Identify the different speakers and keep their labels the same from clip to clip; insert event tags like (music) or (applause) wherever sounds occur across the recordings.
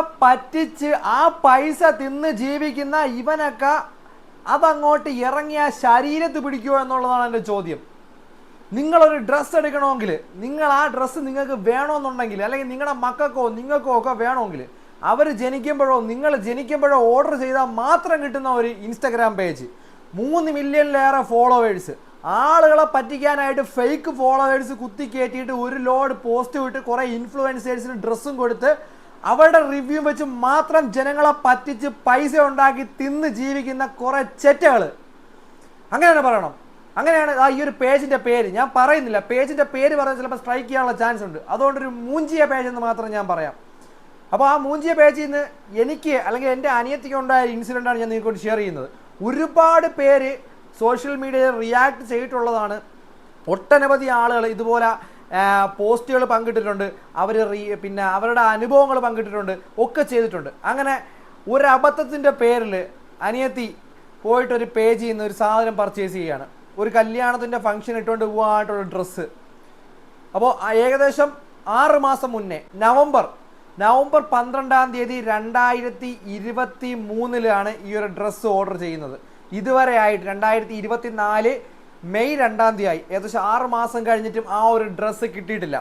Speaker 1: പറ്റിച്ച് ആ പൈസ തിന്ന് ജീവിക്കുന്ന ഇവനൊക്കെ അതങ്ങോട്ട് ഇറങ്ങിയ ശരീരത്ത് പിടിക്കുമോ എന്നുള്ളതാണ് എന്റെ ചോദ്യം. നിങ്ങളൊരു ഡ്രസ്സ് എടുക്കണമെങ്കിൽ നിങ്ങൾ ആ ഡ്രസ്സ് നിങ്ങൾക്ക് വേണമെന്നുണ്ടെങ്കിൽ അല്ലെങ്കിൽ നിങ്ങളുടെ മക്കൾക്കോ നിങ്ങൾക്കോ ഒക്കെ വേണമെങ്കിൽ അവർ ജനിക്കുമ്പോഴോ നിങ്ങൾ ജനിക്കുമ്പോഴോ ഓർഡർ ചെയ്താൽ മാത്രം കിട്ടുന്ന ഒരു ഇൻസ്റ്റഗ്രാം പേജ് മൂന്ന് മില്യണിലേറെ ഫോളോവേഴ്സ് ആളുകളെ പറ്റിക്കാനായിട്ട് ഫേക്ക് ഫോളോവേഴ്സ് കുത്തി കയറ്റിയിട്ട് ഒരു ലോഡ് പോസ്റ്റ് വിട്ട് കുറേ ഇൻഫ്ലുവൻസേഴ്സിന് ഡ്രസ്സും കൊടുത്ത് അവരുടെ റിവ്യൂ വെച്ച് മാത്രം ജനങ്ങളെ പറ്റിച്ച് പൈസ ഉണ്ടാക്കി തിന്ന് ജീവിക്കുന്ന കുറേ ചെറ്റകൾ അങ്ങനെയാണ് പറയണം. അങ്ങനെയാണ് ആ ഈ ഒരു പേജിന്റെ പേര്. ഞാൻ പറയുന്നില്ല. പേജിന്റെ പേര് പറഞ്ഞാൽ ചിലപ്പോൾ സ്ട്രൈക്ക് ചെയ്യാനുള്ള ചാൻസ് ഉണ്ട്. അതുകൊണ്ട് ഒരു മൂഞ്ചിയ പേജ് എന്ന് മാത്രം ഞാൻ പറയാം. അപ്പോൾ ആ മൂഞ്ചിയ പേജിൽ നിന്ന് എനിക്ക് അല്ലെങ്കിൽ എന്റെ അനിയത്തിക്ക് ഉണ്ടായ ഇൻസിഡന്റാണ് ഞാൻ നിങ്ങൾക്ക് ഷെയർ ചെയ്യുന്നത്. ഒരുപാട് പേര് സോഷ്യൽ മീഡിയയിൽ റിയാക്ട് ചെയ്തിട്ടുള്ളതാണ്. ഒട്ടനവധി ആളുകൾ ഇതുപോലെ പോസ്റ്റുകൾ പങ്കിട്ടിട്ടുണ്ട്. അവർ റീ പിന്നെ അവരുടെ അനുഭവങ്ങൾ പങ്കിട്ടിട്ടുണ്ട്. ഒക്കെ ചെയ്തിട്ടുണ്ട്. അങ്ങനെ ഒരു അബദ്ധത്തിന്റെ പേരിൽ അനിയത്തി പോയിട്ടൊരു പേജിൽ നിന്ന് ഒരു സാധനം പർച്ചേസ് ചെയ്യുകയാണ്. ഒരു കല്യാണത്തിന്റെ ഫംഗ്ഷൻ ഇട്ടുകൊണ്ട് പോകാനായിട്ടുള്ള ഡ്രസ്സ് അപ്പോൾ ഏകദേശം ആറ് മാസം മുന്നേ നവംബർ നവംബർ പന്ത്രണ്ടാം തീയതി രണ്ടായിരത്തി ഇരുപത്തി മൂന്നിലാണ് ഈ ഒരു ഡ്രസ്സ് ഓർഡർ ചെയ്യുന്നത്. ഇതുവരെ ആയിട്ട് രണ്ടായിരത്തി ഇരുപത്തി നാല് മെയ് രണ്ടാം ആയി. ഏകദേശം ആറ് മാസം കഴിഞ്ഞിട്ടും ആ ഒരു ഡ്രസ്സ് കിട്ടിയിട്ടില്ല.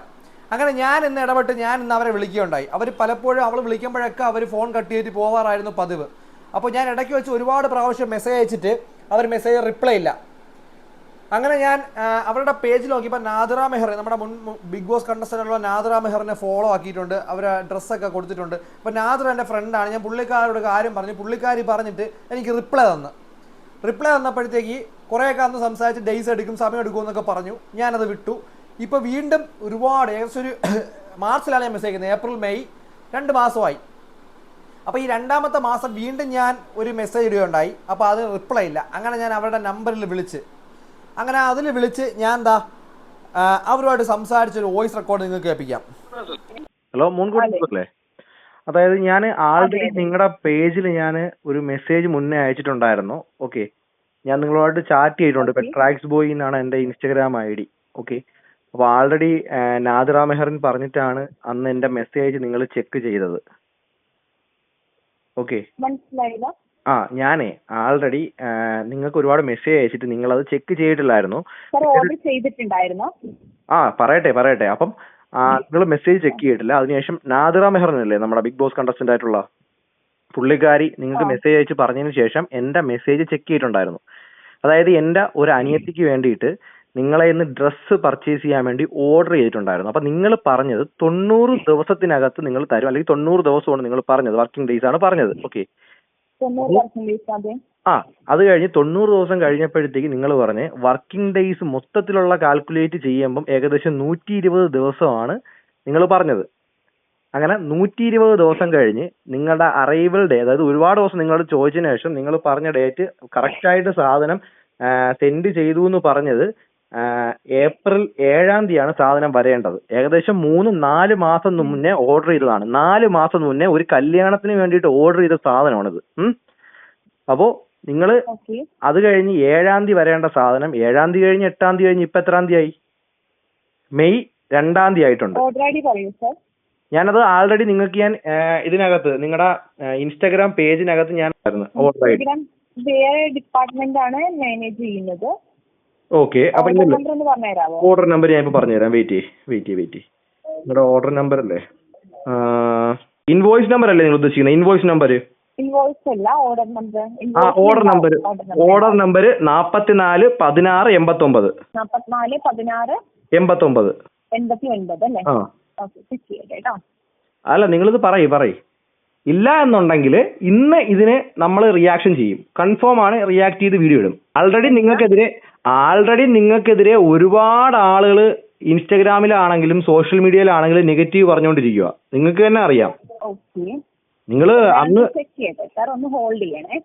Speaker 1: അങ്ങനെ ഞാൻ ഇന്ന് ഇടപെട്ട് ഞാൻ ഇന്ന് അവരെ വിളിക്കുകയുണ്ടായി. അവർ പലപ്പോഴും അവൾ വിളിക്കുമ്പോഴൊക്കെ അവർ ഫോൺ കട്ട് ചെയ്തിട്ട് പോവാറായിരുന്നു പതിവ്. അപ്പോൾ ഞാൻ ഇടയ്ക്ക് വെച്ച് ഒരുപാട് പ്രാവശ്യം മെസ്സേജ് അയച്ചിട്ട് അവർ മെസ്സേജ് റിപ്ലൈ ഇല്ല. അങ്ങനെ ഞാൻ അവരുടെ പേജിൽ നോക്കിയപ്പോൾ നാദിറ മെഹർ നമ്മുടെ മുൻ ബിഗ് ബോസ് കണ്ടസ്റ്റന്റുള്ള നാദിറ മെഹറിനെ ഫോളോ ആക്കിയിട്ടുണ്ട്. അവരെ ഡ്രസ്സൊക്കെ കൊടുത്തിട്ടുണ്ട്. അപ്പോൾ നാദിറ എന്റെ ഫ്രണ്ടാണ് ഞാൻ പുള്ളിക്കാരോട് കാര്യം പറഞ്ഞു. പുള്ളിക്കാരി പറഞ്ഞിട്ട് എനിക്ക് റിപ്ലൈ തന്നു. റിപ്ലൈ തന്നപ്പോഴത്തേക്ക് കുറേയൊക്കെ അന്ന് സംസാരിച്ച് ഡേയ്സ് എടുക്കും സമയം എടുക്കും എന്നൊക്കെ പറഞ്ഞു. ഞാനത് വിട്ടു. ഇപ്പോൾ വീണ്ടും ഒരുപാട് ഏകദേശം ഒരു (coughs) മാർച്ചിലാണ് ഞാൻ മെസ്സേജ് അയക്കുന്നത്. ഏപ്രിൽ മെയ് രണ്ട് മാസമായി. അപ്പോൾ ഈ രണ്ടാമത്തെ മാസം വീണ്ടും ഞാൻ ഒരു മെസ്സേജ് ഇടുകയുണ്ടായി. അപ്പോൾ അതിന് റിപ്ലൈ ഇല്ല. അങ്ങനെ ഞാൻ അവരുടെ നമ്പറിൽ വിളിച്ച്. അങ്ങനെ അതിൽ വിളിച്ച് ഞാൻ എന്താ അവരുമായിട്ട് സംസാരിച്ചൊരു വോയിസ് റെക്കോർഡ് നിങ്ങൾക്ക് കേൾപ്പിക്കാം
Speaker 2: ഹലോ മുൻകൂട്ടി അല്ലേ അതായത് ഞാൻ ആൾറെഡി നിങ്ങളുടെ പേജിൽ ഞാൻ ഒരു മെസ്സേജ് മുന്നേ അയച്ചിട്ടുണ്ടായിരുന്നു. ഓക്കെ ഞാൻ നിങ്ങളുമായിട്ട് ചാറ്റ് ചെയ്തിട്ടുണ്ട്. ഇപ്പൊ ട്രാക്സ് ബോയ് എന്നാണ് എന്റെ ഇൻസ്റ്റഗ്രാം ഐ ഡി ഓക്കെ അപ്പോൾ ആൾറെഡി നാദിറ മെഹറിൻ പറഞ്ഞിട്ടാണ് അന്ന് എന്റെ മെസ്സേജ് നിങ്ങൾ ചെക്ക് ചെയ്തത്. ഓക്കെ ആ ഞാനേ ആൾറെഡി നിങ്ങൾക്ക് ഒരുപാട് മെസ്സേജ് അയച്ചിട്ട് നിങ്ങൾ അത് ചെക്ക് ചെയ്തിട്ടില്ലായിരുന്നു ആ പറയട്ടെ പറയട്ടെ. അപ്പം നിങ്ങൾ മെസ്സേജ് ചെക്ക് ചെയ്തിട്ടില്ല. അതിനുശേഷം നാദിറ മെഹറിനല്ലേ നമ്മുടെ ബിഗ് ബോസ് കണ്ടസ്റ്റന്റ് ആയിട്ടുള്ള പുള്ളിക്കാരി നിങ്ങൾക്ക് മെസ്സേജ് അയച്ച് പറഞ്ഞതിന് ശേഷം എന്റെ മെസ്സേജ് ചെക്ക് ചെയ്തിട്ടുണ്ടായിരുന്നു. അതായത് എന്റെ ഒരു അനിയത്തിക്ക് വേണ്ടിയിട്ട് നിങ്ങളെ ഇന്ന് ഡ്രസ്സ് പർച്ചേസ് ചെയ്യാൻ വേണ്ടി ഓർഡർ ചെയ്തിട്ടുണ്ടായിരുന്നു. അപ്പൊ നിങ്ങൾ പറഞ്ഞത് തൊണ്ണൂറ് ദിവസത്തിനകത്ത് നിങ്ങൾ തരും. അല്ലെങ്കിൽ തൊണ്ണൂറ് ദിവസമാണ് നിങ്ങൾ പറഞ്ഞത്. വർക്കിംഗ് ഡേയ്സ് ആണ് പറഞ്ഞത്. ഓക്കെ ആ അത് കഴിഞ്ഞ് തൊണ്ണൂറ് ദിവസം കഴിഞ്ഞപ്പോഴത്തേക്ക് നിങ്ങൾ പറഞ്ഞ് വർക്കിംഗ് ഡേയ്സ് മൊത്തത്തിലുള്ള കാൽക്കുലേറ്റ് ചെയ്യുമ്പം ഏകദേശം നൂറ്റി ഇരുപത് ദിവസമാണ് നിങ്ങൾ പറഞ്ഞത്. അങ്ങനെ നൂറ്റി ഇരുപത് ദിവസം കഴിഞ്ഞ് നിങ്ങളുടെ അറൈവൽ ഡേ അതായത് ഒരുപാട് ദിവസം നിങ്ങൾ ചോദിച്ചതിന് ശേഷം നിങ്ങൾ പറഞ്ഞ ഡേറ്റ് കറക്റ്റായിട്ട് സാധനം സെൻഡ് ചെയ്തു എന്ന് പറഞ്ഞത് ഏപ്രിൽ ഏഴാം തീയതിയാണ് സാധനം വരേണ്ടത്. ഏകദേശം മൂന്ന് നാല് മാസം മുന്നേ ഓർഡർ ചെയ്തതാണ്. നാല് മാസം മുന്നേ ഒരു കല്യാണത്തിന് വേണ്ടിയിട്ട് ഓർഡർ ചെയ്ത സാധനമാണിത്. അപ്പോൾ അപ്പോ നിങ്ങൾ അത് കഴിഞ്ഞ് ഏഴാം തീയതി വരേണ്ട സാധനം ഏഴാം തീയതി കഴിഞ്ഞ് എട്ടാം തീയതി കഴിഞ്ഞ് ഇപ്പൊ എത്രാം തീയതി ആയി? മെയ് രണ്ടാം തീയതി ആയിട്ടുണ്ട്. ഞാനത് ആൾറെഡി നിങ്ങൾക്ക് ഞാൻ ഇതിനകത്ത് നിങ്ങളുടെ ഇൻസ്റ്റാഗ്രാം പേജിനകത്ത് ഞാൻ
Speaker 3: ഡിപ്പാർട്ട്മെന്റ് ആണ് മാനേജ് ചെയ്യുന്നത്.
Speaker 2: ഓക്കെ അപ്പൊ
Speaker 3: ഓർഡർ നമ്പർ
Speaker 2: ഞാൻ ഇപ്പൊ പറഞ്ഞുതരാം. വെയിറ്റ് ചെയ്യേ വെയിറ്റ് ചെയ്യ് വെയിറ്റ് ചെയ്യ് നിങ്ങളുടെ ഓർഡർ നമ്പർ അല്ലേ ഇൻവോയ്സ് നമ്പർ അല്ലേ നിങ്ങൾ ഉദ്ദേശിക്കുന്നത് ഇൻവോയ്സ് നമ്പർ
Speaker 3: ഇൻവോയ്സ് അല്ല ഓർഡർ നമ്പർ
Speaker 2: ആ ഓർഡർ നമ്പർ ഓർഡർ നമ്പർ നാപ്പത്തിനാല് പതിനാറ് എൺപത്തൊമ്പത്.
Speaker 3: നാപ്പത്തിനാല് പതിനാറ്
Speaker 2: എൺപത്തൊമ്പത്.
Speaker 3: എൺപത്തി ഒൻപത് അല്ലേ?
Speaker 2: ആ. അല്ല നിങ്ങളിത് പറയ് പറയ്. ഇല്ല എന്നുണ്ടെങ്കിൽ ഇന്ന് ഇതിന് നമ്മൾ റിയാക്ഷൻ ചെയ്യും. കൺഫേം ആണ് റിയാക്ട് ചെയ്ത് വീഡിയോ ഇടും. ആൾറെഡി നിങ്ങൾക്കെതിരെ ആൾറെഡി നിങ്ങൾക്കെതിരെ ഒരുപാട് ആളുകൾ ഇൻസ്റ്റഗ്രാമിലാണെങ്കിലും സോഷ്യൽ മീഡിയയിലാണെങ്കിലും നെഗറ്റീവ് പറഞ്ഞുകൊണ്ടിരിക്കുക നിങ്ങൾക്ക് തന്നെ അറിയാം.
Speaker 3: ഓക്കെ
Speaker 2: നിങ്ങൾ അന്ന്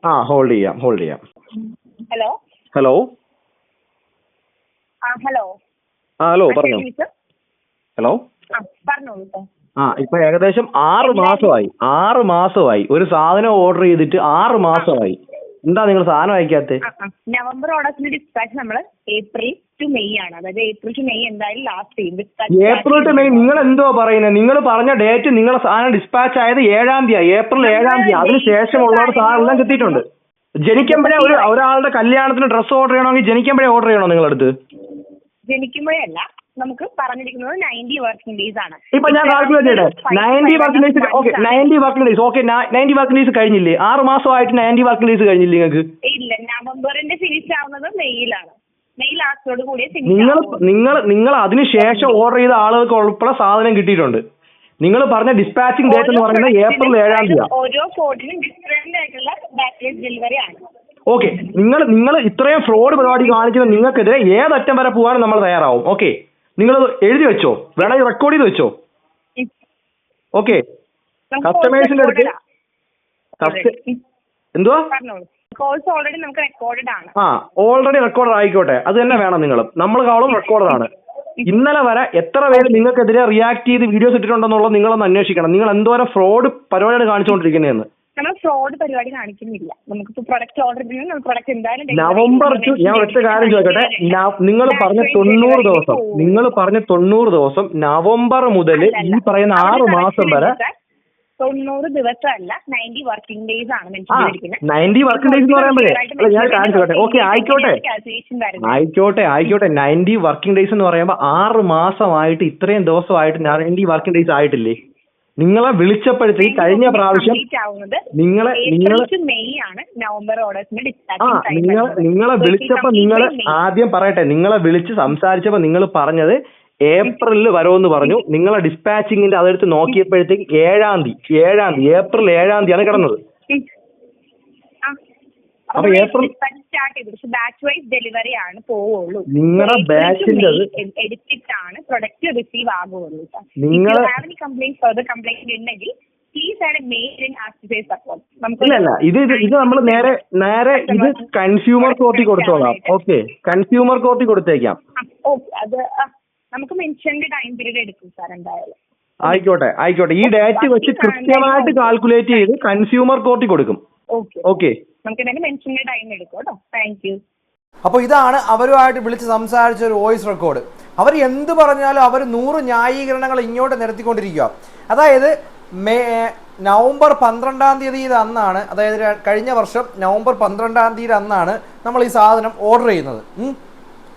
Speaker 2: ആ ഹോൾഡ് ചെയ്യാം ഹോൾഡ് ചെയ്യാം.
Speaker 3: ഹലോ?
Speaker 2: ഹലോ?
Speaker 3: ഹലോ?
Speaker 2: ആ ഹലോ പറഞ്ഞോ. ഹലോ?
Speaker 3: ആ
Speaker 2: ഇപ്പൊ ഏകദേശം ആറ് മാസമായി. ആറ് മാസമായി. ഒരു സാധനം ഓർഡർ ചെയ്തിട്ട് ആറ് മാസമായി. എന്താ നിങ്ങൾ സാധനം അയക്കാത്ത.
Speaker 3: നവംബർ ഡിസ്പാച്ച് നമ്മൾ ഏപ്രിൽ ടു മെയ് ആണ്. അതായത് ഏപ്രിൽ ടു മെയ് എന്തായാലും ലാസ്റ്റ് ചെയ്യും
Speaker 2: ഏപ്രിൽ ടു മെയ് നിങ്ങൾ എന്തോ പറയുന്നത് നിങ്ങൾ പറഞ്ഞ ഡേറ്റ് നിങ്ങളെ സാധനം ഡിസ്പാച്ച് ആയത് ഏഴാം തീയതി ഏപ്രിൽ ഏഴാം തീയതി. അതിന് ശേഷമുള്ളവർ സാധനം എല്ലാം കിട്ടിയിട്ടുണ്ട്. ജനിക്കുമ്പോഴേ ഒരു ഒരാളുടെ കല്യാണത്തിന് ഡ്രസ് ഓർഡർ ചെയ്യണമെങ്കിൽ ജനിക്കുമ്പോഴേ ഓർഡർ ചെയ്യണോ നിങ്ങളടുത്ത്?
Speaker 3: ജനിക്കുമ്പോഴല്ല നമുക്ക് പറഞ്ഞിരിക്കുന്നത് നയന്റി വർക്കിംഗ് ഡേയ്സ് ആണ്.
Speaker 2: ഇപ്പൊ ഞാൻ calculate ninety working days okay ninety working days okay ninety working days കഴിഞ്ഞില്ലേ? ആറ് മാസമായിട്ട് നയന്റി വർക്കിംഗ് ഡേയ്സ് കഴിഞ്ഞില്ലേ നിങ്ങൾക്ക്?
Speaker 3: ഇല്ല നവംബറിന്റെ ഫിനിഷ് ആവുന്നത് മെയ്യിലാണ്.
Speaker 2: നിങ്ങൾ നിങ്ങൾ നിങ്ങൾ അതിനുശേഷം ഓർഡർ ചെയ്ത ആളുകൾക്ക് ഉൾപ്പെടെ സാധനം കിട്ടിയിട്ടുണ്ട്. നിങ്ങൾ പറഞ്ഞ ഡിസ്പാച്ചിങ് ഡേറ്റ് എന്ന് പറയുന്നത് ഏപ്രിൽ ഏഴാം തീയതി
Speaker 3: ഓരോ ഡിഫറെന്റ് ആയിട്ടുള്ള ബാക്കേജ് ഡെലിവറി ആണ്.
Speaker 2: ഓക്കെ നിങ്ങൾ നിങ്ങൾ ഇത്രയും ഫ്രോഡ് പരിപാടി കാണിക്കുന്ന നിങ്ങൾക്കെതിരെ ഏതറ്റം വരെ പോകാനും നമ്മൾ തയ്യാറാവും. ഓക്കെ നിങ്ങൾ എഴുതി വെച്ചോ. വേണമെങ്കിൽ റെക്കോർഡ് ചെയ്ത് വെച്ചോ. ഓക്കെ കസ്റ്റമേഴ്സിന്റെ അടുത്ത്. എന്തുവാ? ആ ഓൾറെഡി റെക്കോർഡ് ആയിക്കോട്ടെ. അത് തന്നെ വേണം നിങ്ങൾ. നമ്മൾ കാളും റെക്കോർഡാണ് ഇന്നലെ വരെ എത്ര പേര് നിങ്ങൾക്കെതിരെ റിയാക്ട് ചെയ്ത് വീഡിയോസ് ഇട്ടിട്ടുണ്ടെന്നുള്ളത് നിങ്ങളൊന്ന് അന്വേഷിക്കണം. നിങ്ങൾ എന്തോരം ഫ്രോഡ് പരിപാടിയാണ് കാണിച്ചുകൊണ്ടിരിക്കുന്നതെന്ന്.
Speaker 3: നമ്മൾ ഫ്രോഡ് പരിപാടി കാണിക്കുന്നില്ല. നമുക്കിപ്പോ പ്രൊഡക്റ്റ് ഓർഡർ ചെയ്യുന്നത് നമ്മൾ പ്രൊഡക്റ്റ് എന്തായാലും
Speaker 2: നവംബർ ഞാൻ ഒറ്റ കാര്യം ചോദിക്കട്ടെ. നിങ്ങൾ പറഞ്ഞ തൊണ്ണൂറ് ദിവസം നിങ്ങൾ പറഞ്ഞ തൊണ്ണൂറ് ദിവസം നവംബർ മുതൽ ഈ പറയുന്ന ആറ് മാസം വരെ
Speaker 3: തൊണ്ണൂറ് ദിവസമല്ല നയന്റി വർക്കിംഗ് ഡേയ്സ് ആണ്
Speaker 2: നയന്റി വർക്കിംഗ് ഡേയ്സ് എന്ന് പറയുമ്പോഴേ അല്ല ഞാൻ കാണിച്ചു കേട്ടെ. ഓക്കെ ആയിക്കോട്ടെ. ആയിക്കോട്ടെ ആയിക്കോട്ടെ. നയന്റി വർക്കിംഗ് ഡേയ്സ് എന്ന് പറയുമ്പോൾ ആറ് മാസമായിട്ട് ഇത്രയും ദിവസമായിട്ട് നയന്റി വർക്കിംഗ് ഡേയ്സ് ആയിട്ടില്ലേ? നിങ്ങളെ വിളിച്ചപ്പോഴത്തേക്ക് കഴിഞ്ഞ പ്രാവശ്യം
Speaker 3: നിങ്ങളെ
Speaker 2: നിങ്ങളെ നിങ്ങൾ
Speaker 3: മെയ് ആണ്. നവംബർ ഓർഡേഴ്സിന്റെ
Speaker 2: ആ നിങ്ങൾ നിങ്ങളെ വിളിച്ചപ്പോ നിങ്ങൾ ആദ്യം പറയട്ടെ നിങ്ങളെ വിളിച്ച് സംസാരിച്ചപ്പോ നിങ്ങൾ പറഞ്ഞത് ഏപ്രിലിൽ വരുമെന്ന് പറഞ്ഞു. നിങ്ങളെ ഡിസ്പാച്ചിങ്ങിന്റെ അതെടുത്ത് നോക്കിയപ്പോഴത്തേക്ക് ഏഴാം തീയതി ഏഴാം തീയതി ഏപ്രിൽ ഏഴാം തീയതിയാണ് കിടന്നത്. അപ്പൊ ഏപ്രിൽ-
Speaker 3: സ്റ്റാർട്ട് ചെയ്തു. പക്ഷെ ബാച്ച് വൈസ് ഡെലിവറി ആണ് പോവുള്ളൂ.
Speaker 2: നിങ്ങളുടെ ബാച്ചിന്റെ
Speaker 3: എടുത്തിട്ടാണ് പ്രൊഡക്റ്റ് റിസീവ് ആകുള്ളൂ
Speaker 2: നിങ്ങൾ
Speaker 3: കംപ്ലൈന്റ് ഫർദർ കംപ്ലൈന്റ് ഉണ്ടെങ്കിൽ
Speaker 2: ഇല്ല ഇത് ഇത് നമ്മൾ നേരെ നേരെ ഇത് കൺസ്യൂമർ കോർട്ടിൽ കൊടുത്തോളാം. ഓക്കെ കൺസ്യൂമർ കോർട്ടിൽ കൊടുത്തേക്കാം.
Speaker 3: നമുക്ക് മെൻഷന്റെ ടൈം പീരീഡ് എടുക്കും സാർ എന്തായാലും.
Speaker 2: ആയിക്കോട്ടെ ആയിക്കോട്ടെ. ഈ ഡേറ്റ് വെച്ച് കൃത്യമായിട്ട് കാൽക്കുലേറ്റ് ചെയ്ത് കൺസ്യൂമർ കോർട്ടിൽ കൊടുക്കും.
Speaker 3: ഓക്കെ നമുക്ക് എന്തായാലും മെൻഷന്റെ ടൈം എടുക്കും താങ്ക് യു
Speaker 1: അപ്പോൾ ഇതാണ് അവരുമായിട്ട് വിളിച്ച് സംസാരിച്ച ഒരു വോയിസ് റെക്കോർഡ് അവർ എന്ത് പറഞ്ഞാലും അവർ നൂറ് ന്യായീകരണങ്ങൾ ഇങ്ങോട്ട് നിരത്തിക്കൊണ്ടിരിക്കുക അതായത് മേ നവംബർ പന്ത്രണ്ടാം തീയതി അന്നാണ് അതായത് കഴിഞ്ഞ വർഷം നവംബർ പന്ത്രണ്ടാം തീയതി അന്നാണ് നമ്മൾ ഈ സാധനം ഓർഡർ ചെയ്യുന്നത്.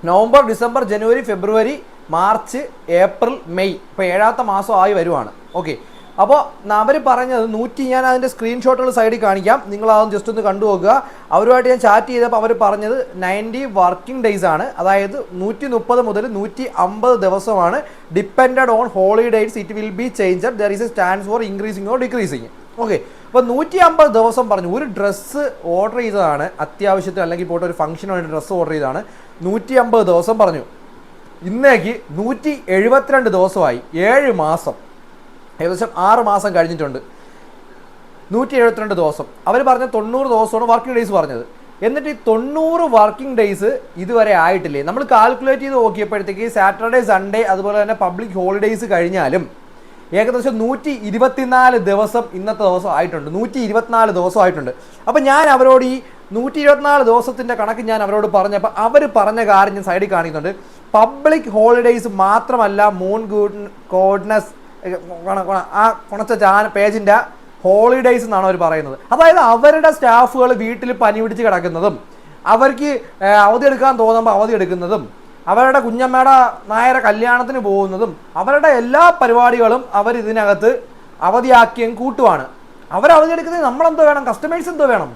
Speaker 1: November December January February March April May. ഇപ്പോൾ ഏഴാമത്തെ മാസം ആയി വരുവാണ്. ഓക്കെ. അപ്പോൾ അവർ പറഞ്ഞത് നൂറ്റി ഞാൻ അതിന്റെ സ്ക്രീൻഷോട്ടുകൾ സൈഡിൽ കാണിക്കാം. നിങ്ങൾ അതൊന്ന് ജസ്റ്റ് ഒന്ന് കണ്ടു നോക്കുക. അവരുമായിട്ട് ഞാൻ ചാറ്റ് ചെയ്തപ്പോൾ അവർ പറഞ്ഞത് നയന്റി വർക്കിംഗ് ഡേയ്സ് ആണ്. അതായത് നൂറ്റി മുപ്പത് മുതൽ നൂറ്റി അമ്പത് ദിവസമാണ് depended on holidays it will be changer there is a stands for increasing or decreasing okay അപ്പോൾ നൂറ്റി അമ്പത് ദിവസം പറഞ്ഞു. ഒരു ഡ്രസ്സ് ഓർഡർ ചെയ്തതാണ്. അത്യാവശ്യത്തിന് അല്ലെങ്കിൽ പോയിട്ട് ഒരു ഫംഗ്ഷന് വേണ്ടി ഡ്രസ്സ് ഓർഡർ ചെയ്തതാണ്. നൂറ്റി അമ്പത് ദിവസം പറഞ്ഞു. ഇന്നേക്ക് നൂറ്റി എഴുപത്തിരണ്ട് ദിവസമായി. ഏഴ് മാസം. ഏകദേശം ആറ് മാസം കഴിഞ്ഞിട്ടുണ്ട്. നൂറ്റി എഴുപത്തിരണ്ട് ദിവസം. അവർ പറഞ്ഞ തൊണ്ണൂറ് ദിവസമാണ് വർക്കിംഗ് ഡേയ്സ് പറഞ്ഞത്. എന്നിട്ട് ഈ തൊണ്ണൂറ് വർക്കിംഗ് ഡേയ്സ് ഇതുവരെ ആയിട്ടില്ലേ? നമ്മൾ കാൽക്കുലേറ്റ് ചെയ്ത് നോക്കിയപ്പോഴത്തേക്ക് സാറ്റർഡേ സൺഡേ അതുപോലെ തന്നെ പബ്ലിക് ഹോളിഡേയ്സ് കഴിഞ്ഞാലും ഏകദേശം നൂറ്റി ഇരുപത്തിനാല് ദിവസം ഇന്നത്തെ ദിവസം ആയിട്ടുണ്ട്. നൂറ്റി ഇരുപത്തിനാല് ദിവസം ആയിട്ടുണ്ട്. അപ്പോൾ ഞാൻ അവരോട് ഈ നൂറ്റി ഇരുപത്തിനാല് ദിവസത്തിന്റെ കണക്ക് ഞാൻ അവരോട് പറഞ്ഞപ്പോൾ അവർ പറഞ്ഞ കാര്യം ഞാൻ സൈഡിൽ കാണിക്കുന്നുണ്ട്. പബ്ലിക് ഹോളിഡേയ്സ് മാത്രമല്ല മൂൺ ഗുഡ് കോഡ്നസ് ആ കുണച്ച ചാന പേജിന്റെ ഹോളിഡേയ്സ് എന്നാണ് അവർ പറയുന്നത്. അതായത് അവരുടെ സ്റ്റാഫുകൾ വീട്ടിൽ പനി പിടിച്ച് കിടക്കുന്നതും അവർക്ക് അവധി എടുക്കാൻ തോന്നുമ്പോൾ അവധി എടുക്കുന്നതും അവരുടെ കുഞ്ഞമ്മയുടെ നായരെ കല്യാണത്തിന് പോകുന്നതും അവരുടെ എല്ലാ പരിപാടികളും അവർ ഇതിനകത്ത് അവധിയാക്കിയും കൂട്ടുവാണ്. അവർ അവധി എടുക്കുന്നത് നമ്മളെന്തോ വേണം കസ്റ്റമേഴ്സ് എന്തോ വേണം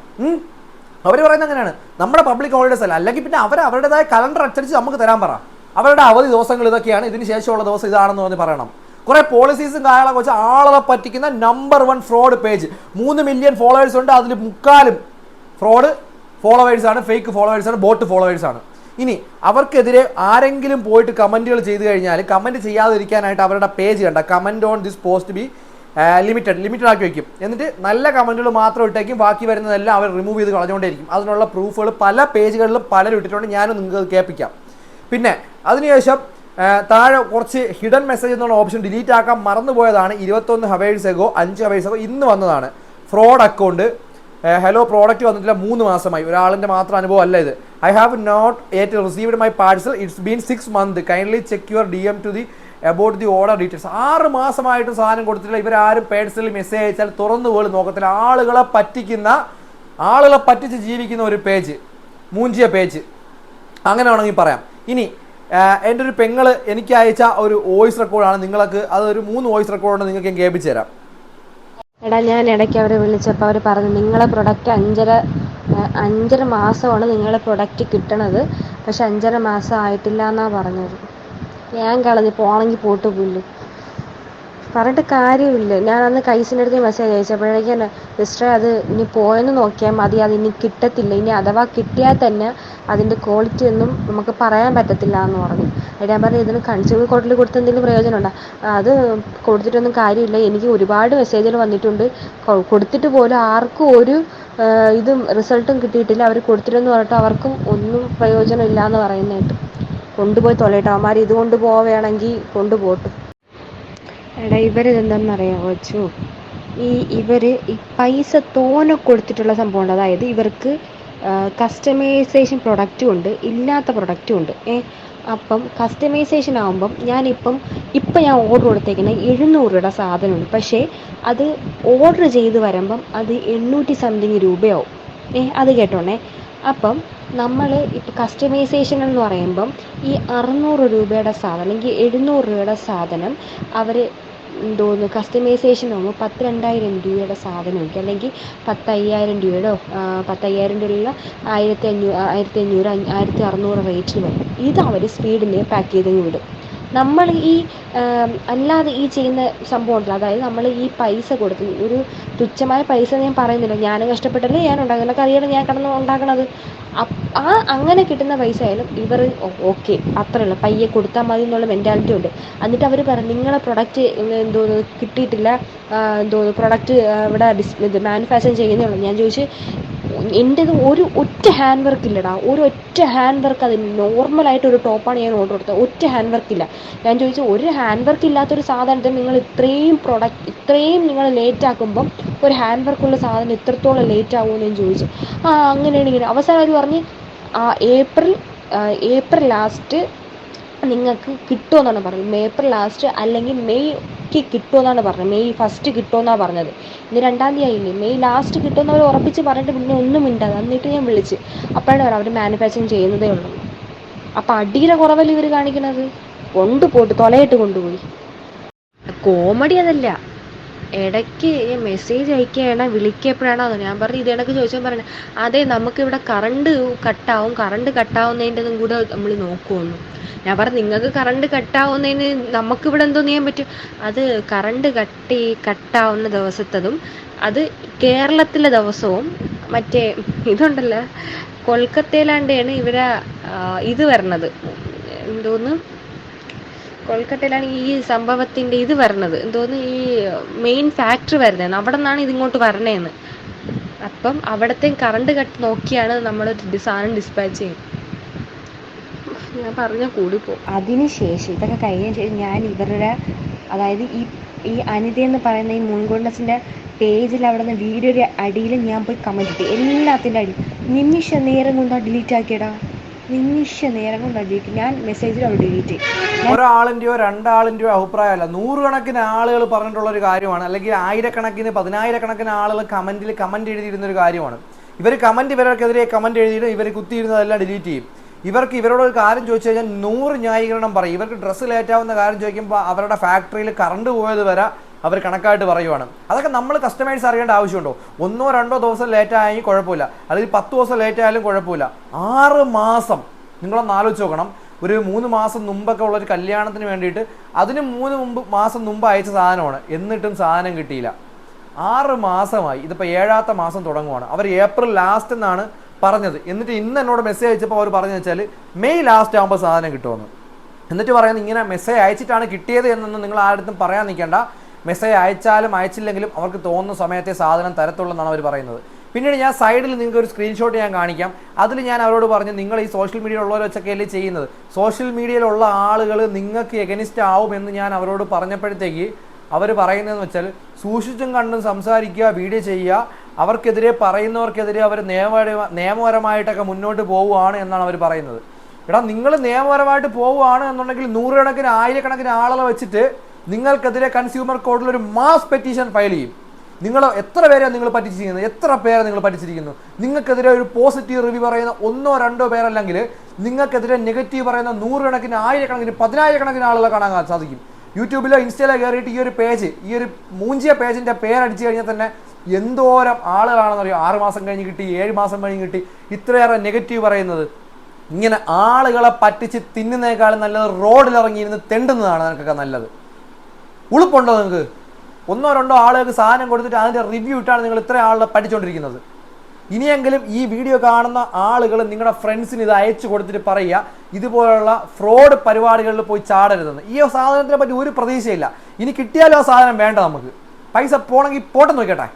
Speaker 1: അവർ പറയുന്നത് അങ്ങനെയാണ്. നമ്മുടെ പബ്ലിക് ഹോളിഡേസ് അല്ല. അല്ലെങ്കിൽ പിന്നെ അവർ അവരുടേതായ കലണ്ടർ അനുസരിച്ച് നമുക്ക് തരാൻ പറ. അവരുടെ അവധി ദിവസങ്ങൾ ഇതൊക്കെയാണ് ഇതിന് ശേഷമുള്ള ദിവസം ഇതാണെന്ന് പറഞ്ഞ് പറയണം. കുറെ പോളിസീസും കാര്യങ്ങളൊക്കെ വെച്ച് ആളുകളെ പറ്റിക്കുന്ന നമ്പർ വൺ ഫ്രോഡ് പേജ് മൂന്ന് മില്യൺ ഫോളോവേഴ്സ് ഉണ്ട് അതിൽ മുക്കാലും ഫ്രോഡ് ഫോളോവേഴ്സാണ് ഫേക്ക് ഫോളോവേഴ്സാണ് ബോട്ട് ഫോളോവേഴ്സാണ് ഇനി അവർക്കെതിരെ ആരെങ്കിലും പോയിട്ട് കമന്റുകൾ ചെയ്തു കഴിഞ്ഞാൽ കമന്റ് ചെയ്യാതിരിക്കാനായിട്ട് അവരുടെ പേജ് കണ്ട comment on this post be limited limited ആക്കി വയ്ക്കും എന്നിട്ട് നല്ല കമന്റുകൾ മാത്രം ഇട്ടേക്കും ബാക്കി വരുന്നതെല്ലാം അവർ റിമൂവ് ചെയ്ത് കളഞ്ഞുകൊണ്ടേയിരിക്കും. അതിനുള്ള പ്രൂഫുകൾ പല പേജുകളിലും പലരും ഇട്ടിട്ടുണ്ട് ഞാനും നിങ്ങൾക്ക് കേൾപ്പിക്കാം. പിന്നെ അതിനുശേഷം താഴെ കുറച്ച് ഹിഡൻ മെസ്സേജ് എന്നുള്ള ഓപ്ഷൻ ഡിലീറ്റ് ആക്കാൻ മറന്നുപോയതാണ് ഇരുപത്തൊന്ന് ഹവേഴ്സ് എഗോ അഞ്ച് ഹവേഴ്സ് എഗോ ഇന്ന് വന്നതാണ്. ഫ്രോഡ് അക്കൗണ്ട് ഹലോ പ്രോഡക്റ്റ് വന്നിട്ടില്ല മൂന്ന് മാസമായി. ഒരാളിന്റെ മാത്രം അനുഭവം അല്ല ഇത്. I have not ate received my parcel it's been six month kindly check your D M to the about the order details ആറ് മാസമായിട്ട് സാധനം കൊടുത്തിട്ടില്ല. ഇവരാരും പേഴ്സണലി മെസ്സേജ് അയച്ചാൽ തുറന്നു പോലും നോക്കത്തില്ല. ആളുകളെ പറ്റിക്കുന്ന ആളുകളെ പറ്റിച്ച് ജീവിക്കുന്ന ഒരു പേജ് മൂഞ്ചിയ പേജ് അങ്ങനെ വേണമെങ്കിൽ പറയാം. ഇനി എന്റെ ഒരു പെങ്ങൾ എനിക്ക് അയച്ച ഒരു വോയിസ് റെക്കോർഡാണ്. നിങ്ങൾക്ക് അത് ഒരു മൂന്ന് വോയിസ് റെക്കോർഡ് നിങ്ങൾക്ക് ഞാൻ കേൾപ്പിച്ചു തരാം.
Speaker 4: എടാ ഞാൻ ഇടയ്ക്ക് അവരെ വിളിച്ചപ്പോൾ അവർ പറഞ്ഞു നിങ്ങളെ പ്രൊഡക്റ്റ് അഞ്ചര അഞ്ചര മാസമാണ് നിങ്ങളെ പ്രൊഡക്റ്റ് കിട്ടണത്. പക്ഷെ അഞ്ചര മാസം ആയിട്ടില്ല എന്നാണ് പറഞ്ഞത്. ഞാൻ കളഞ്ഞ് പോണെങ്കിൽ പോട്ട് പുല്ല്. പറഞ്ഞിട്ട് കാര്യമില്ല. ഞാൻ അന്ന് കൈസിന്റെ അടുത്ത് മെസ്സേജ് അയച്ചപ്പോഴേക്കും സിസ്റ്ററെ അത് ഇനി പോയെന്ന് നോക്കിയാൽ മതി. അത് ഇനി കിട്ടത്തില്ല. ഇനി അഥവാ കിട്ടിയാൽ തന്നെ അതിന്റെ ക്വാളിറ്റി ഒന്നും നമുക്ക് പറയാൻ പറ്റത്തില്ല എന്ന് പറഞ്ഞു. അതിന് ഞാൻ പറഞ്ഞു ഇതിന് കൺസ്യൂമർ കോർട്ടിൽ കൊടുത്ത് എന്തെങ്കിലും പ്രയോജനമുണ്ടോ അത് കൊടുത്തിട്ടൊന്നും കാര്യമില്ല. എനിക്ക് ഒരുപാട് മെസ്സേജുകൾ വന്നിട്ടുണ്ട്. കൊടുത്തിട്ട് പോലും ആർക്കും ഒരു ഇതും റിസൾട്ടും കിട്ടിയിട്ടില്ല. അവർ കൊടുത്തിട്ടെന്ന് പറഞ്ഞിട്ട് അവർക്കും ഒന്നും പ്രയോജനമില്ല എന്ന് പറയുന്നതായിട്ട്. കൊണ്ടുപോയി തൊലയിട്ട് അവന്മാർ ഇത് കൊണ്ടുപോവുകയാണെങ്കിൽ കൊണ്ടുപോട്ടും എടാ ഇവരിതെന്താണെന്നറിയാമോ വെച്ചു ഈ ഇവർ ഈ പൈസ തോനെ കൊടുത്തിട്ടുള്ള സംഭവമുണ്ട്. അതായത് ഇവർക്ക് കസ്റ്റമൈസേഷൻ പ്രൊഡക്റ്റും ഉണ്ട് ഇല്ലാത്ത പ്രൊഡക്റ്റും ഉണ്ട്. ഏ അപ്പം കസ്റ്റമൈസേഷൻ ആകുമ്പം ഞാനിപ്പം ഇപ്പം ഞാൻ ഓർഡർ കൊടുത്തേക്കുന്ന എഴുന്നൂറ് രൂപയുടെ സാധനമുണ്ട്. പക്ഷേ അത് ഓർഡർ ചെയ്ത് വരുമ്പം അത് എണ്ണൂറ്റി സംതിങ് രൂപയാവും. ഏ അത് കേട്ടോണേ? അപ്പം നമ്മൾ ഇപ്പം കസ്റ്റമൈസേഷൻ എന്ന് പറയുമ്പം ഈ അറുന്നൂറ് രൂപയുടെ സാധനം അല്ലെങ്കിൽ എഴുന്നൂറ് രൂപയുടെ സാധനം അവർ എന്തോന്ന് കസ്റ്റമൈസേഷൻ ആകുമ്പോൾ പത്ത് രണ്ടായിരം രൂപയുടെ സാധനമായിരിക്കും അല്ലെങ്കിൽ പത്തയ്യായിരം രൂപയുടെയോ പത്തയ്യായിരം രൂപയുള്ള ആയിരത്തി അഞ്ഞൂറ് ആയിരത്തി അഞ്ഞൂറ് ആയിരത്തി അറുന്നൂറ് റേറ്റിൽ വരും. ഇത് അവർ സ്പീഡിൽ പാക്ക് ചെയ്തങ്ങ് വിടും. നമ്മൾ ഈ അല്ലാതെ ഈ ചെയ്യുന്ന സംഭവം ഉണ്ടല്ലോ അതായത് നമ്മൾ ഈ പൈസ കൊടുത്ത് ഒരു തുച്ഛമായ പൈസ ഞാൻ പറയുന്നില്ല. ഞാൻ കഷ്ടപ്പെട്ടല്ലേ ഞാൻ ഉണ്ടാക്കുന്നത് എനിക്ക് അറിയണം ഞാൻ കിടന്ന് ഉണ്ടാക്കണത്. ആ അങ്ങനെ കിട്ടുന്ന പൈസ ആയാലും ഇവർ ഓക്കെ ഉള്ളൂ. പയ്യെ കൊടുത്താൽ മതി എന്നുള്ള മെന്റാലിറ്റി ഉണ്ട്. എന്നിട്ട് അവർ പറഞ്ഞു നിങ്ങളെ പ്രൊഡക്റ്റ് എന്തോ കിട്ടിയിട്ടില്ല. എന്തോ പ്രൊഡക്റ്റ് ഇവിടെ ഡിസ് ഇത് മാനുഫാക്ചർ ചെയ്യുന്നേ ഉള്ളൂ. ഞാൻ ചോദിച്ചു എന്റെത് ഒരു ഒറ്റ ഹാൻഡ് വർക്ക് ഇല്ലടാ. ഒരു ഒറ്റ ഹാൻഡ് വർക്ക് അത് നോർമലായിട്ട് ഒരു ടോപ്പാണ് ഞാൻ ഓർഡർ കൊടുത്തത്. ഒറ്റ ഹാൻഡ് വർക്ക് ഇല്ല. ഞാൻ ചോദിച്ചു ഒരു ഹാൻഡ് വർക്ക് ഇല്ലാത്തൊരു സാധനത്തിന് നിങ്ങൾ ഇത്രയും പ്രൊഡക്റ്റ് ഇത്രയും നിങ്ങൾ ലേറ്റ് ആക്കുമ്പം ഒരു ഹാൻഡ് വർക്കുള്ള സാധനം ഇത്രത്തോളം ലേറ്റ് ആകുമെന്ന് ഞാൻ ചോദിച്ചു. ആ അങ്ങനെയാണ് ഇങ്ങനെ. അവസാനം അവർ പറഞ്ഞ് ആ ഏപ്രിൽ ഏപ്രിൽ ലാസ്റ്റ് നിങ്ങൾക്ക് കിട്ടുമെന്നാണ് പറഞ്ഞത്. ഏപ്രിൽ ലാസ്റ്റ് അല്ലെങ്കിൽ മെയ്ക്ക് കിട്ടുമെന്നാണ് പറഞ്ഞത്. മെയ് ഫസ്റ്റ് കിട്ടുമെന്നാണ് പറഞ്ഞത്. ഇന്ന് രണ്ടാം തീയതി ആയില്ലേ? മെയ് ലാസ്റ്റ് കിട്ടുമെന്ന് അവർ ഉറപ്പിച്ച് പറഞ്ഞിട്ട് പിന്നെ ഒന്നും മിണ്ടാതെ എന്നിട്ട് ഞാൻ വിളിച്ച്. അപ്പോഴാണ് അവർ അവർ മാനുഫാക്ചറിങ് ചെയ്യുന്നതേ ഉള്ളൂ. അപ്പം അടിയിലെ കുറവല്ലേ ഇവർ കാണിക്കണത്? കൊണ്ടുപോയിട്ട് തൊലയിട്ട് കൊണ്ടുപോയി. കോമഡി അതല്ല. ഇടയ്ക്ക് മെസ്സേജ് അയക്കുകയാണ് വിളിക്കപ്പോഴാണോ അതോ ഞാൻ പറഞ്ഞു ഇത് ഇടയ്ക്ക് ചോദിച്ചാൽ പറഞ്ഞു അതെ നമുക്കിവിടെ കറണ്ട് കട്ടാവും കറണ്ട് കട്ടാവുന്നതിന്റെതും കൂടെ നമ്മൾ നോക്കുമെന്നു ഞാൻ പറഞ്ഞു നിങ്ങൾക്ക് കറണ്ട് കട്ടാവുന്നതിന് നമുക്കിവിടെ എന്തോ ചെയ്യാൻ പറ്റും? അത് കറണ്ട് കട്ടി കട്ടാവുന്ന ദിവസത്തതും അത് കേരളത്തിലെ ദിവസവും മറ്റേ ഇതുണ്ടല്ലോ കൊൽക്കത്തയിലാണ്ടാണ് ഇവിടെ ഇത് വരണത്. എന്തോന്ന്? കൊൽക്കത്തയിലാണ് ഈ സംഭവത്തിന്റെ ഇത് വരണത് എന്തോന്ന് ഈ മെയിൻ ഫാക്ടറി വരുന്നതെന്ന്. അവിടെ നിന്നാണ് ഇതിങ്ങോട്ട് വരണേന്ന്. അപ്പം അവിടത്തെ കറണ്ട് കട്ട് നോക്കിയാണ് നമ്മൾ സാധനം ഡിസ്പാച്ച് ചെയ്യുന്നത്. ഞാൻ പറഞ്ഞ കൂടി പോകും അതിനുശേഷം ഇതൊക്കെ കഴിഞ്ഞ ശേഷം ഞാൻ ഇവരുടെ അതായത് ഈ ഈ അനിത എന്ന് പറയുന്ന ഈ മുൻകൊണ്ടസിന്റെ പേജിൽ അവിടെ നിന്ന് വീഡിയോയുടെ അടിയിൽ ഞാൻ പോയി കമന്റ് ഇട്ടു. എല്ലാത്തിന്റെ അടി നിമിഷ നേരം കൊണ്ട് ഡിലീറ്റ് ആക്കിയടാ. നിമിഷ നേരം കൊണ്ട് ഡിലീറ്റ് ഞാൻ മെസ്സേജിൽ അവിടെ ഡിലീറ്റ് ചെയ്യും
Speaker 1: ഒരാളിന്റെയോ രണ്ടാളിന്റെയോ അഭിപ്രായമല്ല. നൂറുകണക്കിന് ആളുകൾ പറഞ്ഞിട്ടുള്ള ഒരു കാര്യമാണ്. അല്ലെങ്കിൽ ആയിരക്കണക്കിന് പതിനായിരക്കണക്കിന് ആളുകൾ കമന്റിൽ കമന്റ് എഴുതിയിരുന്ന ഒരു കാര്യമാണ്. ഇവർ കമന്റ് ഇവർക്കെതിരെ കമന്റ് എഴുതിയിട്ട് ഇവർ കുത്തിയിരുന്നതെല്ലാം ഡിലീറ്റ് ചെയ്യും. ഇവർക്ക് ഇവരോട് ഒരു കാര്യം ചോദിച്ചു കഴിഞ്ഞാൽ നൂറ് ന്യായീകരണം പറയും. ഇവർക്ക് ഡ്രസ്സ് ലേറ്റാവുന്ന കാര്യം ചോദിക്കുമ്പോൾ അവരുടെ ഫാക്ടറിയിൽ കറണ്ട് പോയത് വരെ അവർ കണക്കായിട്ട് പറയുവാണ്. അതൊക്കെ നമ്മൾ കസ്റ്റമേഴ്സ് അറിയേണ്ട ആവശ്യമുണ്ടോ? ഒന്നോ രണ്ടോ ദിവസം ലേറ്റ് ആയെങ്കിൽ കുഴപ്പമില്ല. അല്ലെങ്കിൽ പത്ത് ദിവസം ലേറ്റ് ആയാലും കുഴപ്പമില്ല. ആറ് മാസം. നിങ്ങളൊന്ന് ആലോചിച്ച് നോക്കണം. ഒരു മൂന്ന് മാസം മുമ്പൊക്കെ ഉള്ള ഒരു കല്യാണത്തിന് വേണ്ടിയിട്ട് അതിന് മൂന്ന് മുമ്പ് മാസം മുമ്പ് അയച്ച സാധനമാണ്. എന്നിട്ടും സാധനം കിട്ടിയില്ല. ആറ് മാസമായി. ഇതിപ്പോൾ ഏഴാത്ത മാസം തുടങ്ങുവാണ്. അവർ ഏപ്രിൽ ലാസ്റ്റ് എന്നാണ് പറഞ്ഞത്. എന്നിട്ട് ഇന്ന് എന്നോട് മെസ്സേജ് അയച്ചപ്പോൾ അവർ പറഞ്ഞു വെച്ചാൽ മെയ് ലാസ്റ്റ് ആകുമ്പോൾ സാധനം കിട്ടുമെന്ന്. എന്നിട്ട് പറയുന്നത് ഇങ്ങനെ മെസ്സേജ് അയച്ചിട്ടാണ് കിട്ടിയത് എന്നൊന്നും നിങ്ങൾ ആരുടെ പറയാൻ നിൽക്കേണ്ട. മെസ്സേജ് അയച്ചാലും അയച്ചില്ലെങ്കിലും അവർക്ക് തോന്നുന്ന സമയത്തെ സാധനം തരത്തുള്ളൂ എന്നാണ് അവർ പറയുന്നത്. പിന്നീട് ഞാൻ സൈഡിൽ നിങ്ങൾക്ക് ഒരു സ്ക്രീൻഷോട്ട് ഞാൻ കാണിക്കാം. അതിൽ ഞാൻ അവരോട് പറഞ്ഞു നിങ്ങൾ ഈ സോഷ്യൽ മീഡിയ ഉള്ളവർ വെച്ചൊക്കെയല്ലേ ചെയ്യുന്നത്? സോഷ്യൽ മീഡിയയിലുള്ള ആളുകൾ നിങ്ങൾക്ക് എഗനിസ്റ്റ് ആവുമെന്ന് ഞാൻ അവരോട് പറഞ്ഞപ്പോഴത്തേക്ക് അവർ പറയുന്നതെന്ന് വെച്ചാൽ സൂക്ഷിച്ചും കണ്ടും സംസാരിക്കുക വീഡിയോ ചെയ്യുക. അവർക്കെതിരെ പറയുന്നവർക്കെതിരെ അവർ നിയമപര നിയമപരമായിട്ടൊക്കെ മുന്നോട്ട് പോവുകയാണ് എന്നാണ് അവർ പറയുന്നത്. എടാ നിങ്ങൾ നിയമപരമായിട്ട് പോവുകയാണ് എന്നുണ്ടെങ്കിൽ നൂറുകണക്കിന് ആയിരക്കണക്കിന് ആളുകളെ വെച്ചിട്ട് നിങ്ങൾക്കെതിരെ കൺസ്യൂമർ കോർട്ടിൽ ഒരു മാസ് പെറ്റീഷൻ ഫയൽ ചെയ്യും. നിങ്ങൾ എത്ര പേരെ നിങ്ങൾ പറ്റിച്ചിരിക്കുന്നത്? എത്ര പേരെ നിങ്ങൾ പറ്റിച്ചിരിക്കുന്നു? നിങ്ങൾക്കെതിരെ ഒരു പോസിറ്റീവ് റിവ്യൂ പറയുന്ന ഒന്നോ രണ്ടോ പേരല്ലെങ്കിൽ നിങ്ങൾക്കെതിരെ നെഗറ്റീവ് പറയുന്ന നൂറുകണക്കിന് ആയിരക്കണക്കിന് പതിനായിരക്കണക്കിന് ആളുകളെ കാണാൻ സാധിക്കും. യൂട്യൂബിലോ ഇൻസ്റ്റയിലോ കയറിയിട്ട് ഈ ഒരു പേജ് ഈ ഒരു മൂഞ്ചിയ പേജിന്റെ പേരടിച്ചു കഴിഞ്ഞാൽ തന്നെ എന്തോരം ആളുകളാണെന്ന് ആറ് മാസം കഴിഞ്ഞ് കിട്ടി ഏഴ് മാസം കഴിഞ്ഞ് കിട്ടി. ഇത്രയേറെ നെഗറ്റീവ് പറയുന്നത്. ഇങ്ങനെ ആളുകളെ പറ്റിച്ച് തിന്നുന്നേക്കാളും നല്ലത് റോഡിലിറങ്ങിയിരുന്ന് തെണ്ടുന്നതാണ് നിനക്കൊക്കെ നല്ലത്. ഉളുപ്പുണ്ടോ നിങ്ങൾക്ക്? ഒന്നോ രണ്ടോ ആളുകൾക്ക് സാധനം കൊടുത്തിട്ട് അതിന്റെ റിവ്യൂ ഇട്ടാണ് നിങ്ങൾ ഇത്ര ആളുകളെ പഠിച്ചുകൊണ്ടിരിക്കുന്നത് ഇനിയെങ്കിലും ഈ വീഡിയോ കാണുന്ന ആളുകൾ നിങ്ങളുടെ ഫ്രണ്ട്സിന് ഇത് അയച്ചു കൊടുത്തിട്ട് പറയുക ഇതുപോലുള്ള ഫ്രോഡ് പരിപാടികളിൽ പോയി ചാടരുതെന്ന്. ഈ സാധനത്തിനെ പറ്റി ഒരു പ്രതീക്ഷയില്ല. ഇനി കിട്ടിയാലും ആ സാധനം വേണ്ട നമുക്ക്. പൈസ പോണെങ്കിൽ പോട്ടെ നോക്കട്ടെ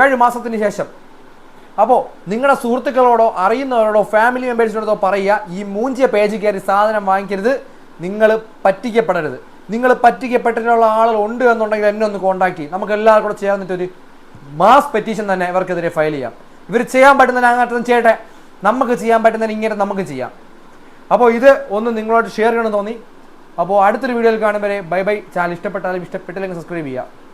Speaker 1: ഏഴ് മാസത്തിന് ശേഷം. അപ്പോൾ നിങ്ങളുടെ സുഹൃത്തുക്കളോടോ അറിയുന്നവരോടോ ഫാമിലി മെമ്പേഴ്സിനോടോ പറയുക ഈ മൂഞ്ചിയ പേജ് കയറി സാധനം വാങ്ങിക്കരുത്. നിങ്ങൾ പറ്റിക്കപ്പെടരുത്. നിങ്ങൾ പറ്റിക്കപ്പെട്ടിട്ടുള്ള ആളുകൾ ഉണ്ട് എന്നുണ്ടെങ്കിൽ എന്നെ ഒന്ന് കോൺടാക്ട് ചെയ്യും. നമുക്ക് എല്ലാവർക്കും കൂടെ ചേർന്നിട്ട് ഒരു മാസ് പെറ്റീഷൻ തന്നെ ഇവർക്കെതിരെ ഫയൽ ചെയ്യാം. ഇവർ ചെയ്യാൻ പറ്റുന്ന അങ്ങനത്തെ ചെയ്യട്ടെ. നമുക്ക് ചെയ്യാൻ പറ്റുന്നതിന് ഇങ്ങനെ നമുക്ക് ചെയ്യാം. അപ്പോൾ ഇത് ഒന്ന് നിങ്ങളോട് ഷെയർ ചെയ്യണമെന്ന് തോന്നി. അപ്പോൾ അടുത്തൊരു വീഡിയോയിൽ കാണും വരെ. ബൈ ബൈ ചാനൽ ഇഷ്ടപ്പെട്ടാലും ഇഷ്ടപ്പെട്ടില്ലെങ്കിൽ സബ്സ്ക്രൈബ് ചെയ്യുക.